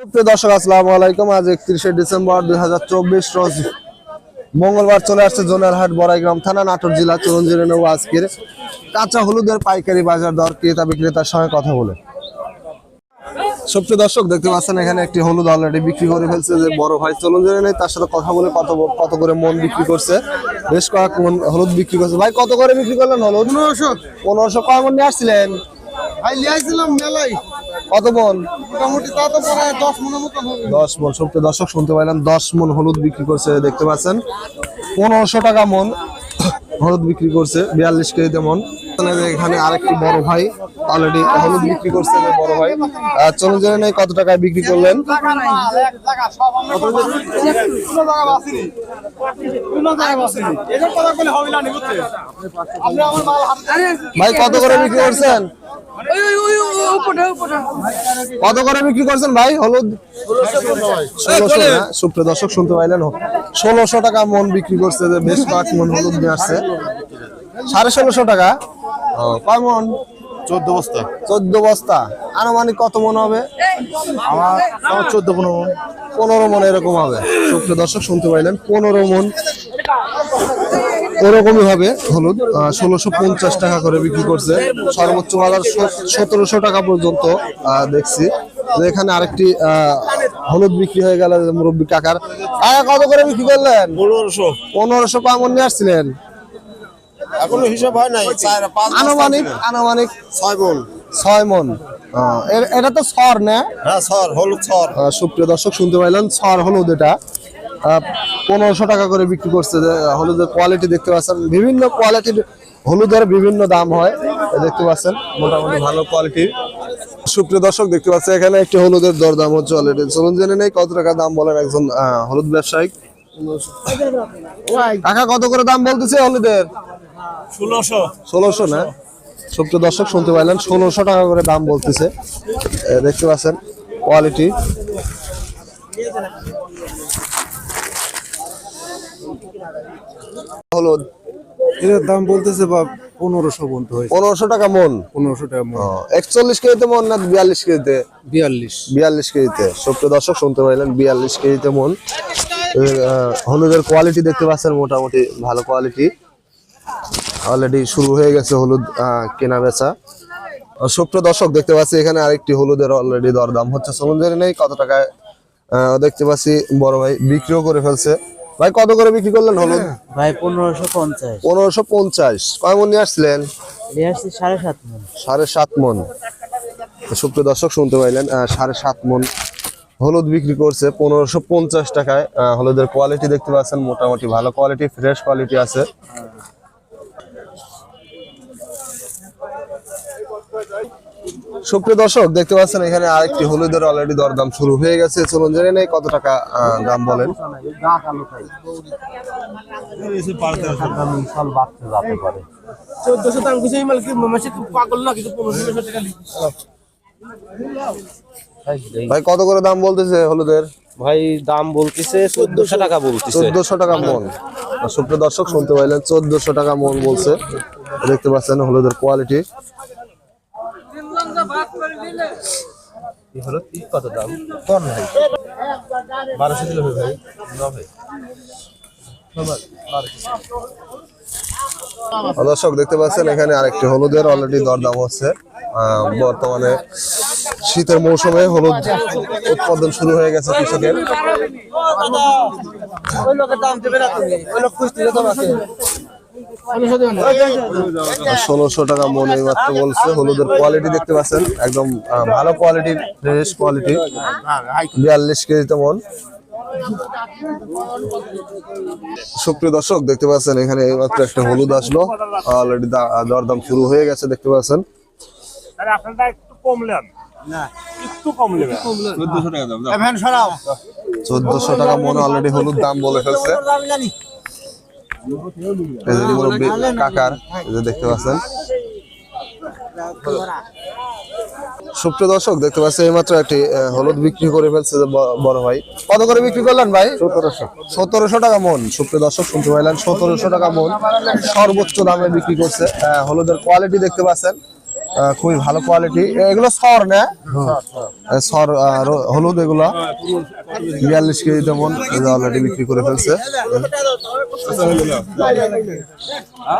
প্রিয় দর্শক আসসালামু আলাইকুম। আজ একত্রিশে ডিসেম্বর দুই হাজার চব্বিশ রোজ মঙ্গলবার চলে আসছে জোনারহাট বড়াইগ্রাম থানা নাটোর জেলা চলন জেনে নেব আজকের কাঁচা হলুদের পাইকারি বাজার দর ক্রেতা বিক্রেতার সঙ্গে কথা বলে। সুপ্রিয় দর্শক দেখতে পাচ্ছেন এখানে একটি হলুদ অলরেডি বিক্রি করে ফেলছে যে বড় ভাই চলন জেনে নেই তার সাথে কথা বলে কত কত করে মন বিক্রি করছে। বেশ কয়েক মন হলুদ বিক্রি করছে। ভাই কত করে বিক্রি করলেন হলুদ? পনেরোশো। পনেরোশো কয় মন নিয়ে আসছিলেন? ভাই লিয়াইছিলাম মেলাই কত মন? দশ মন সপ্তাহে দর্শক শুনতে পাইলাম দশ মন হলুদ বিক্রি করছে দেখতে পাচ্ছেন। পনেরোশো টাকা মন হলুদ বিক্রি করছে বিয়াল্লিশ কেজিতে মন। এখানে আরেকটি বড় ভাই অলরেডি হলুদ বিক্রি করছে বড় ভাই। চলুন জেনে নেই কত টাকায় বিক্রি করলেন। ভাই কত করে বিক্রি করছেন? কত করে বিক্রি করছেন ভাই হলুদ ষোলোশো না সুপ্রিয় দর্শক শুনতে পাইলেন ষোলোশো টাকা মন বিক্রি করছে যে বেশ কয়েক মন হলুদ নিয়ে আসছে সাড়ে ষোলোশো টাকা কয় মন চোদ্দ বস্তা চোদ্দ বস্তা আনুমানিক কত মন হবে আমার চোদ্দ পনেরো মন পনেরো মন এরকম হবে সুপ্রিয় দর্শক শুনতে পাইলেন পনেরো মন এরকমই হবে হলুদ ষোলোশো পঞ্চাশ টাকা করে বিক্রি করছে। সর্বোচ্চ বাজার সতেরোশো টাকা পর্যন্ত দেখছি। তো এখানে আরেকটি হলুদ বিক্রি হয়ে গেল মুরব্বী কাকার। কত করে বিক্রি করলেন? পনেরোশো। পনেরোশো কেমন নিয়ে আসছিলেন। এখনও হিসাব হয় নাই আনুমানিক আনুমানিক ছয় মন। ছয় মন। এটা তো সর না? হ্যাঁ সর হলুদ সর সুপ্রিয় দর্শক শুনতে পাইলেন সর হলুদ এটা। পনেরোশো টাকা করে বিক্রি করছে যে, হলুদের কোয়ালিটি দেখতে পাচ্ছেন। বিভিন্ন কোয়ালিটির হলুদের বিভিন্ন দাম হয় দেখতে পাচ্ছেন মোটামুটি ভালো কোয়ালিটির সুপ্রিয় দর্শক দেখতে পাচ্ছেন এখানে একটি হলুদের দরদাম হচ্ছে অলরেডি চলুন জেনে নেই কত টাকা দাম বলেন একজন হলুদ ব্যবসায়ী কাকা কত করে দাম বলতেছে হলুদের? ষোলোশো। ষোলোশো না? সুপ্রিয় দর্শক শুনতে পাইলেন ষোলোশো টাকা করে দাম বলতেছে। দেখতে পাচ্ছেন কোয়ালিটি হলুদ। এর দাম বলতেছে বা পনেরোশো হয়েছে। পনেরোশো টাকা মন? পনেরোশো টাকা মন। একচল্লিশ কেজিতে মন না বিয়াল্লিশ কেজিতে? বিয়াল্লিশ। বিয়াল্লিশ কেজিতে। দর্শক শুনতে পাইলেন বিয়াল্লিশ কেজিতে মন। হলুদের কোয়ালিটি দেখতে পাচ্ছেন মোটামুটি ভালো কোয়ালিটি অলরেডি শুরু হয়ে গেছে হলুদ কেনা বেচা আহ, সুপ্রিয় দর্শক দেখতে পাচ্ছি এখানে আরেকটি হলুদের অলরেডি দরদাম হচ্ছে। সমুদ্রের নেই কত টাকায় দেখতে পাচ্ছি বড় ভাই বিক্রিও করে ফেলছে। ভাই কত করে বিক্রি করলেন হলুদ? ভাই পনেরোশো পঞ্চাশ। পনেরোশো পঞ্চাশ। কয় মন নিয়ে আসছিলেন? নিয়ে আসছি সাড়ে সাত মন। সাড়ে সাত মন। সুপ্রিয় দর্শক শুনতে পাইলেন সাড়ে সাত মন হলুদ বিক্রি করছে পনেরোশো পঞ্চাশ টাকায়। হলুদের কোয়ালিটি দেখতে পাচ্ছেন মোটামুটি ভালো কোয়ালিটি ফ্রেশ কোয়ালিটি আছে। সুপ্রিয় দর্শক দেখতে পাচ্ছেন এখানে আরেকটি হলুদের অলরেডি দরদাম শুরু হয়ে গেছে। চলুন জেনে নেই কত টাকা দাম বলেন। চোদ্দশো দাম কিছু মাসে পাগল না কিন্তু পনেরোশো টাকা ভাই কত করে দাম বলতেছে হলুদের? ভাই দাম বলতেছে চোদ্দশো টাকা বলতেছে। চোদ্দশো টাকা মন। সুপ্রিয় দর্শক শুনতে পাইলেন চোদ্দশো টাকা মন বলছে। দেখতে পাচ্ছেন হলুদের কোয়ালিটি হলো কত দাম? কোন ভাই বারোশো দিলে হবে ভাই না ভাই দর্শক দেখতে পাচ্ছেন এখানে আরেকটি হলুদের অলরেডি দরদাম হচ্ছে। আহ, বর্তমানে শীতের মৌসুমে হলুদ উৎপাদন শুরু হয়ে গেছে কৃষকের। ষোলোশো টাকা মন মাত্র বলছে হলুদের কোয়ালিটি দেখতে পাচ্ছেন একদম আহ, ভালো কোয়ালিটির ফ্রেশ কোয়ালিটি বিয়াল্লিশ কেজিতে মন। সুপ্রিয় দর্শক দেখতে পাচ্ছেন এখানে এইমাত্র একটা হলুদ আসলো। অলরেডি দরদাম শুরু হয়ে গেছে দেখতে পাচ্ছেন। চোদ্দশো টাকা মনে অলরেডি হলুদ দাম বলে ফেলছে। মুরব্বি কাকার এই যে দেখতে পাচ্ছেন। সুপ্রিয় দর্শক দেখতে পাচ্ছেন এইমাত্র একটি হলুদ বিক্রি করে ফেলছে বড় ভাই। কত করে বিক্রি করলেন ভাই? সতেরোশো। সতেরোশো টাকা মন। সুপ্রিয় দর্শক শুনতে পাইলেন সতেরোশো টাকা মন। সর্বোচ্চ দামে বিক্রি করছে। আহ, হলুদের কোয়ালিটি দেখতে পাচ্ছেন। আহ, খুবই ভালো কোয়ালিটি এগুলো সর না? সর হলুদ এগুলো। বিয়াল্লিশ কেজি তেমন অলরেডি বিক্রি করে ফেলছে। ها؟